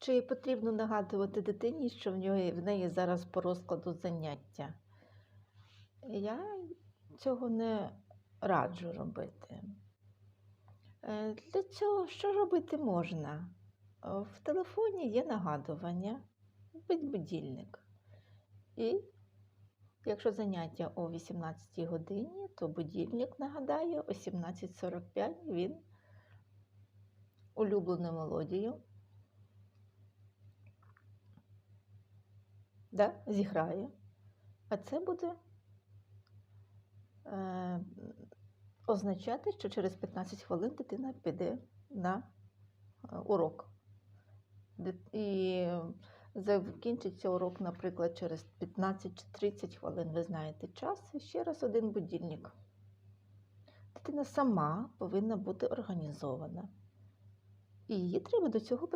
Чи потрібно нагадувати дитині, що в нього в неї зараз по розкладу заняття? Я цього не раджу робити. Е, Для цього що робити можна? Е, В телефоні є нагадування, будильник. І якщо заняття о 18 годині, то будильник нагадає о 17.45 він улюблену мелодію да, зіграє. А це буде е, означати, що через 15 хвилин дитина піде на е, урок. І закінчиться урок, наприклад, через 15 чи 30 хвилин, ви знаєте час, ще раз один будильник. Дитина сама повинна бути організована. І її треба до цього